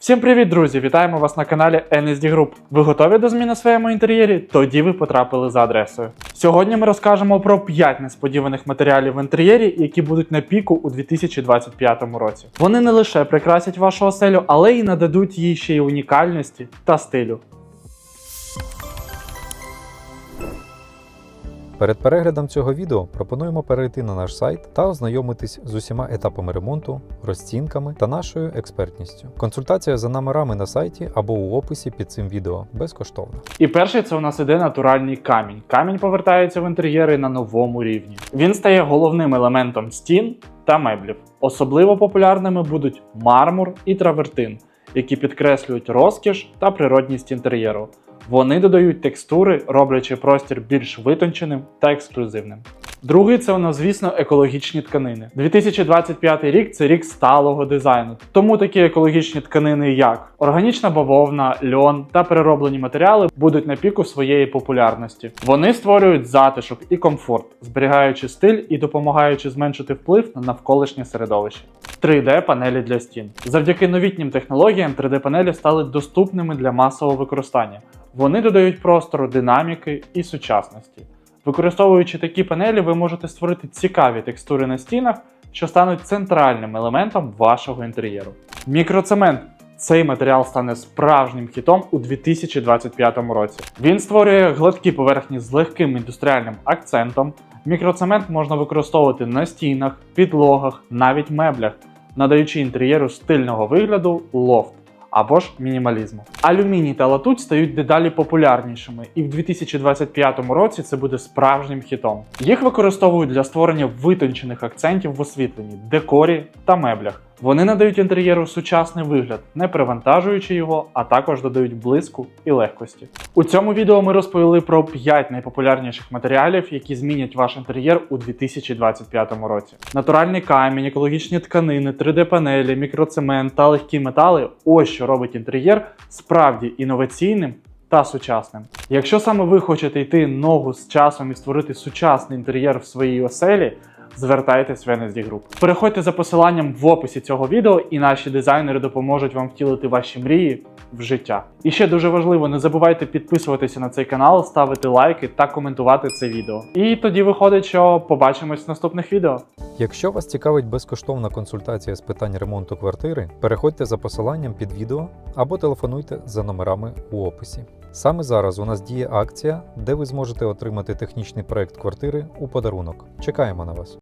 Всім привіт, друзі! Вітаємо вас на каналі NSD Group. Ви готові до змін у своєму інтер'єрі? Тоді ви потрапили за адресою. Сьогодні ми розкажемо про 5 несподіваних матеріалів в інтер'єрі, які будуть на піку у 2025 році. Вони не лише прикрасять вашу оселю, але й нададуть їй ще й унікальності та стилю. Перед переглядом цього відео пропонуємо перейти на наш сайт та ознайомитись з усіма етапами ремонту, розцінками та нашою експертністю. Консультація за номерами на сайті або у описі під цим відео безкоштовна. І перший це у нас іде натуральний камінь. Камінь повертається в інтер'єри на новому рівні. Він стає головним елементом стін та меблів. Особливо популярними будуть мармур і травертин, які підкреслюють розкіш та природність інтер'єру. Вони додають текстури, роблячи простір більш витонченим та ексклюзивним. Другий це нас, звісно, екологічні тканини. 2025 рік це рік сталого дизайну. Тому такі екологічні тканини, як органічна бавовна, льон та перероблені матеріали будуть на піку своєї популярності. Вони створюють затишок і комфорт, зберігаючи стиль і допомагаючи зменшити вплив на навколишнє середовище. 3D панелі для стін. Завдяки новітнім технологіям 3D панелі стали доступними для масового використання. Вони додають простору динаміки і сучасності. Використовуючи такі панелі, ви можете створити цікаві текстури на стінах, що стануть центральним елементом вашого інтер'єру. Мікроцемент. Цей матеріал стане справжнім хітом у 2025 році. Він створює гладкі поверхні з легким індустріальним акцентом. Мікроцемент можна використовувати на стінах, підлогах, навіть меблях, надаючи інтер'єру стильного вигляду лофт або ж мінімалізму. Алюміній та латуть стають дедалі популярнішими, і в 2025 році це буде справжнім хітом. Їх використовують для створення витончених акцентів в освітленні, декорі та меблях. Вони надають інтер'єру сучасний вигляд, не перевантажуючи його, а також додають блиску і легкості. У цьому відео ми розповіли про 5 найпопулярніших матеріалів, які змінять ваш інтер'єр у 2025 році. Натуральний камінь, екологічні тканини, 3D-панелі, мікроцемент та легкі метали ось що робить інтер'єр справді інноваційним та сучасним. Якщо саме ви хочете йти ногу з часом і створити сучасний інтер'єр в своїй оселі, звертайтесь в NSD Group. Переходьте за посиланням в описі цього відео, і наші дизайнери допоможуть вам втілити ваші мрії в життя. І ще дуже важливо, не забувайте підписуватися на цей канал, ставити лайки та коментувати це відео. І тоді виходить, що побачимось в наступних відео. Якщо вас цікавить безкоштовна консультація з питань ремонту квартири, переходьте за посиланням під відео або телефонуйте за номерами у описі. Саме зараз у нас діє акція, де ви зможете отримати технічний проект квартири у подарунок. Чекаємо на вас.